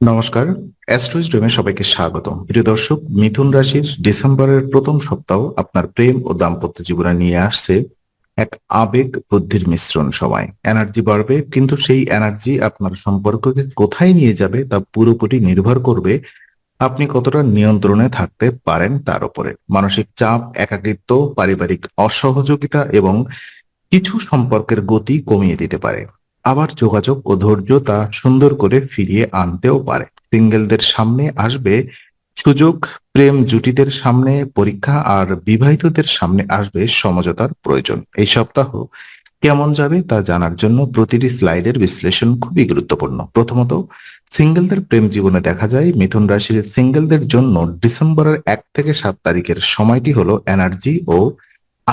নমস্কার অ্যাস্ট্রোইজ ডোমে সবাইকে স্বাগত প্রিয় দর্শক, মিথুন রাশির ডিসেম্বরের প্রথম সপ্তাহ আপনার প্রেম ও দাম্পত্য জীবনে নিয়ে আসছে এক আবেগ বুদ্ধির মিশ্রণ সময়। এনার্জি বাড়বে, কিন্তু সেই এনার্জি আপনার সম্পর্ককে কোথায় নিয়ে যাবে তা পুরোপুরি নির্ভর করবে আপনি কতটা নিয়ন্ত্রণে থাকতে পারেন তার উপরে। মানসিক চাপ, একাকিত্ব, পারিবারিক অসহযোগিতা এবং কিছু সম্পর্কের গতি কমিয়ে দিতে পারে। আবার যোগাযোগ ও ধৈর্য তা সুন্দর করে ফিরিয়ে আনতেও পারে। সিঙ্গেলদের সামনে আসবে সুযোগ, প্রেম জুটিদের সামনে পরীক্ষা আর বিবাহিতদের সামনে আসবে সমঝোতার প্রয়োজন। এই সপ্তাহ কেমন যাবে তা জানার জন্য প্রতিটি স্লাইডের বিশ্লেষণ খুবই গুরুত্বপূর্ণ। প্রথমত, সিঙ্গেলদের প্রেম জীবনে দেখা যায় মিথুন রাশির সিঙ্গেলদের জন্য ডিসেম্বরের এক থেকে সাত তারিখের সময়টি হলো এনার্জি ও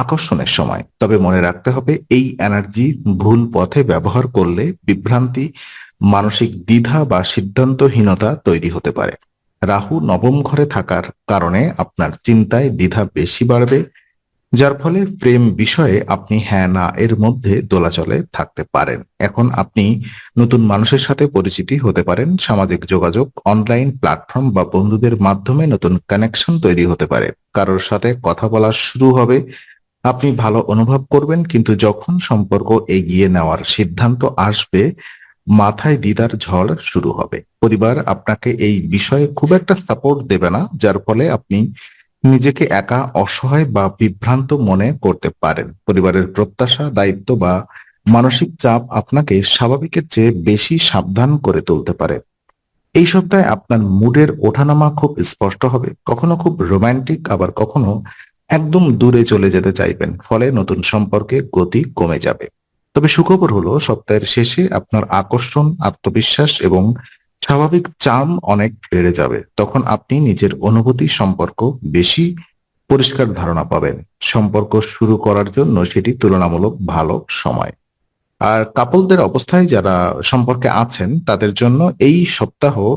আকর্ষণের সময়। তবে মনে রাখতে হবে, এই এনার্জি ভুল পথে ব্যবহার করলে বিভ্রান্তি, মানসিক দ্বিধা বা সিদ্ধান্তহীনতা তৈরি হতে পারে। রাহু নবম ঘরে থাকার কারণে আপনার চিন্তায় দ্বিধা বেশি বাড়বে, যার ফলে প্রেম বিষয়ে আপনি হ্যাঁ না এর মধ্যে দোলাচলে থাকতে পারেন। এখন আপনি নতুন মানুষের সাথে পরিচিতি হতে পারেন, সামাজিক যোগাযোগ, অনলাইন প্ল্যাটফর্ম বা বন্ধুদের মাধ্যমে নতুন কানেকশন তৈরি হতে পারে। কারোর সাথে কথা বলা শুরু হবে আপনি ভালো অনুভব করবেন, কিন্তু যখন সম্পর্ক এগিয়ে নেওয়ার সিদ্ধান্ত আসবে, মাথায় দিদার ঝড় শুরু হবে। পরিবার আপনাকে এই বিষয়ে খুব একটা সাপোর্ট দেবে না, যার ফলে আপনি নিজেকে একা অসহায় বা বিভ্রান্ত মনে করতে পারেন। পরিবারের প্রত্যাশা, দায়িত্ব বা মানসিক চাপ আপনাকে স্বাভাবিকের চেয়ে বেশি সাবধান করে তুলতে পারে। এই সপ্তাহে আপনার মুডের ওঠানামা খুব স্পষ্ট হবে, কখনো খুব রোমান্টিক আবার কখনো একদম দূরে চলে যেতে চাইবেন, ফলে নতুন সম্পর্কে গতি কমে যাবে। তবে সুখবর হলো, সপ্তাহের শেষে আপনার আকর্ষণ, আত্মবিশ্বাস এবং স্বাভাবিক চাম অনেক বেড়ে যাবে। তখন আপনি নিজের অনুভূতি, সম্পর্ক বেশি পরিষ্কার ধারণা পাবেন। সম্পর্ক শুরু করার জন্য সেটি তুলনামূলক ভালো সময়। আর কাপলদের অবস্থায় যারা সম্পর্কে আছেন, তাদের জন্য এই সপ্তাহ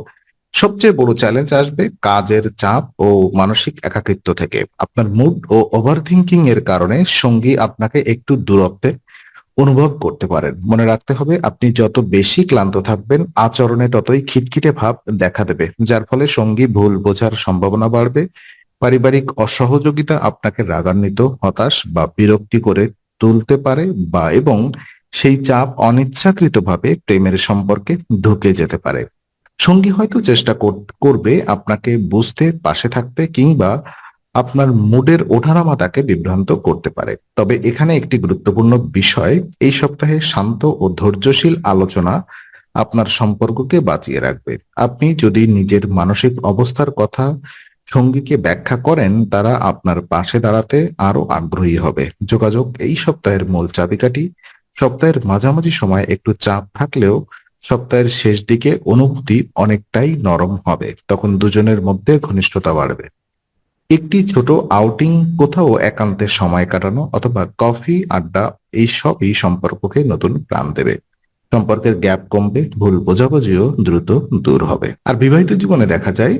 সবচেয়ে বড় চ্যালেঞ্জ আসবে কাজের চাপ ও মানসিক একাকিত্ব থেকে। আপনার মুড ও ওভার থিঙ্কিং এর কারণে সঙ্গী আপনাকে একটু দূরত্বে অনুভব করতে পারেন। মনে রাখতে হবে, আপনি যত বেশি ক্লান্ত থাকবেন, আচরণে ততই খিটখিটে ভাব দেখা দেবে, যার ফলে সঙ্গী ভুল বোঝার সম্ভাবনা বাড়বে। পারিবারিক অসহযোগিতা আপনাকে রাগান্বিত, হতাশ বা বিরক্তি করে তুলতে পারে বা এবং সেই চাপ অনিচ্ছাকৃতভাবে প্রেমের সম্পর্কে ঢুকে যেতে পারে। সঙ্গী হয়তো চেষ্টা করবে আপনাকে বুঝতে, পাশে থাকতে কিংবা আপনার মুডের ওঠানামা তাকে বিভ্রান্ত করতে পারে। তবে এখানে একটি গুরুত্বপূর্ণ বিষয়, এই সপ্তাহে শান্ত ও ধৈর্যশীল আলোচনা আপনার সম্পর্ককে বাঁচিয়ে রাখবে। আপনি যদি নিজের মানসিক অবস্থার কথা সঙ্গীকে ব্যাখ্যা করেন, তারা আপনার পাশে দাঁড়াতে আরও আগ্রহী হবে। যোগাযোগ এই সপ্তাহের মূল চাবিকাঠি। সপ্তাহের মাঝামাঝি সময় একটু চাপ থাকলেও সপ্তাহের শেষ দিকে অনুভূতি অনেকটাই নরম হবে, তখন দুজনের মধ্যে ঘনিষ্ঠতা বাড়বে। একটি ছোট আউটিং কোথাও একান্তে সময় কাটানো অথবা কফি আড্ডা এই সবই সম্পর্ককে নতুন প্রাণ দেবে। সম্পর্কের গ্যাপ কমবে, ভুল বোঝাবুঝিও দ্রুত দূর হবে। আর বিবাহিত জীবনে দেখা যায়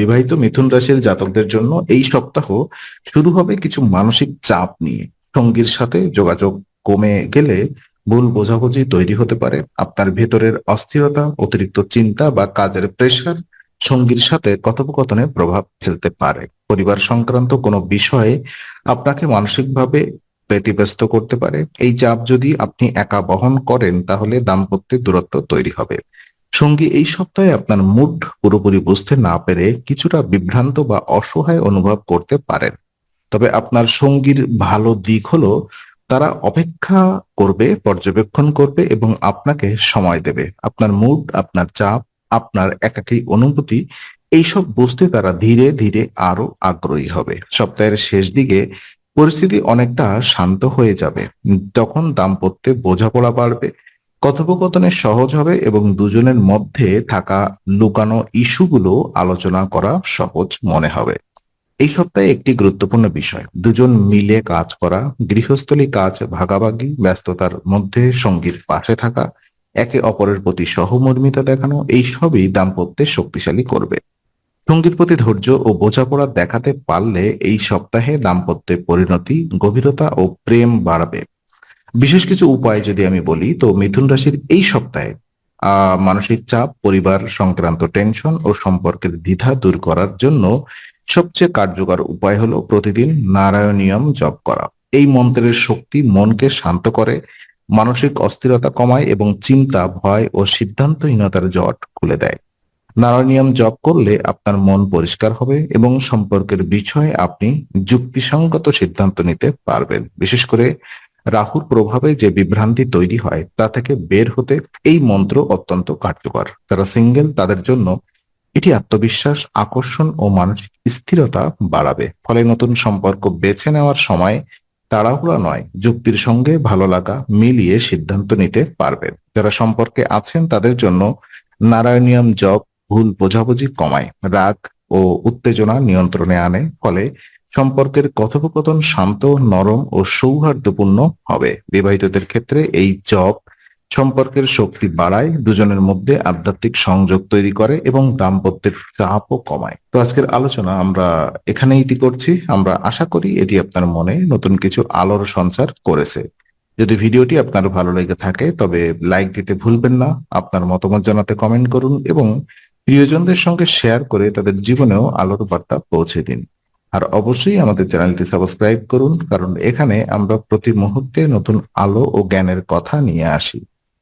বিবাহিত মিথুন রাশির জাতকদের জন্য এই সপ্তাহ শুরু হবে কিছু মানসিক চাপ নিয়ে। সঙ্গীর সাথে যোগাযোগ কমে গেলে ভুল বোঝাবুঝি তৈরি হতে পারে। আপনার ভেতরের অস্থিরতা, অতিরিক্ত চিন্তা বা কাজের প্রেশার সঙ্গীর সাথে কথোপকথনে প্রভাব ফেলতে পারে। পরিবার সংক্রান্ত কোনো বিষয়ে আপনাকে মানসিকভাবে ব্যতিব্যস্ত করতে পারে। এই চাপ যদি আপনি একা বহন করেন, তাহলে দাম্পত্যের দূরত্ব তৈরি হবে। সঙ্গী এই সপ্তাহে আপনার মুড পুরোপুরি বুঝতে না পেরে কিছুটা বিভ্রান্ত বা অসহায় অনুভব করতে পারেন। তবে আপনার সঙ্গীর ভালো দিক হলো তারা অপেক্ষা করবে, পর্যবেক্ষণ করবে এবং আপনাকে সময় দেবে। আপনার মুড আপনার চাপ, আপনার একাকী অনুভূতি, এইসব বুঝতে তারা ধীরে ধীরে আরও আগ্রহী হবে। সপ্তাহের শেষ দিকে পরিস্থিতি অনেকটা শান্ত হয়ে যাবে। তখন দাম্পত্যে বোঝাপড়া বাড়বে, কথোপকথনে সহজ হবে এবং দুজনের মধ্যে থাকা লুকানো ইস্যুগুলো আলোচনা করা সহজ মনে হবে। এই সপ্তাহে একটি গুরুত্বপূর্ণ বিষয়। দুজন মিলে কাজ করা, গৃহস্থলী কাজ ভাগাভাগি, ব্যস্ততার মধ্যে সঙ্গীর পাশে থাকা, একে অপরের প্রতি সহমর্মিতা দেখানো, এই সবই দাম্পত্যে শক্তিশালী করবে। সঙ্গীর প্রতি ধৈর্য ও বোঝাপড়া দেখাতে পারলে এই সপ্তাহে দাম্পত্যের পরিণতি, গভীরতা ও প্রেম বাড়বে। বিশেষ কিছু উপায় যদি আমি বলি, তো মিথুন রাশির এই সপ্তাহে মানসিক চাপ, পরিবার সংক্রান্ত টেনশন ও সম্পর্কের দ্বিধা দূর করার জন্য সবচেয়ে কার্যকর উপায় হলো প্রতিদিন নারায়ণীয়ম জপ করা। এই মন্ত্রের শক্তি মনকে শান্ত করে, মানসিক অস্থিরতা কমায় এবং চিন্তা, ভয় ও সিদ্ধান্তহীনতার জট খুলে দেয়। নারায়ণীয়ম জপ করলে আপনার মন পরিষ্কার হবে এবং সম্পর্কের বিষয়ে আপনি যুক্তিসঙ্গত সিদ্ধান্ত নিতে পারবেন। বিশেষ করে রাহুর প্রভাবে যে বিভ্রান্তি তৈরি হয় তা থেকে বের হতে এই মন্ত্র অত্যন্ত কার্যকর। যারা সিঙ্গেল তাদের জন্য এটি আত্মবিশ্বাস, আকর্ষণ ও মানসিক স্থিরতা বাড়াবে। ফলে নতুন সম্পর্ক বেছে নেওয়ার সময় তাড়াহুড়া নয়, যুক্তির সঙ্গে ভালো লাগা মিলিয়ে সিদ্ধান্ত নিতে পারবেন যারা সম্পর্কে আছেন তাদের জন্য নারায়ণিয়াম জপ ভুল বোঝাবুঝি কমায়, রাগ ও উত্তেজনা নিয়ন্ত্রণে আনে, ফলে সম্পর্কের কথোপকথন শান্ত, নরম ও সৌহার্দ্যপূর্ণ হবে। বিবাহিতদের ক্ষেত্রে এই জপ সম্পর্কের শক্তি বাড়ায়, দুজনের মধ্যে আধ্যাত্মিক সংযোগ তৈরি করে এবং দাম্পত্যের চাপও কমায়। তো আজকের আলোচনা আমরা এখানে ইতি করছি। আমরা আশা করি এটি আপনার মনে নতুন কিছু আলোর সঞ্চার করেছে। যদি ভিডিওটি আপনার ভালো লেগে থাকে, তবে লাইক দিতে ভুলবেন না, আপনার মতামত জানাতে কমেন্ট করুন এবং প্রিয়জনদের সঙ্গে শেয়ার করে তাদের জীবনেও আলোর বার্তা পৌঁছে দিন। আর অবশ্যই আমাদের চ্যানেলটি সাবস্ক্রাইব করুন, কারণ এখানে আমরা প্রতি মুহূর্তে নতুন আলো ও জ্ঞানের কথা নিয়ে আসি।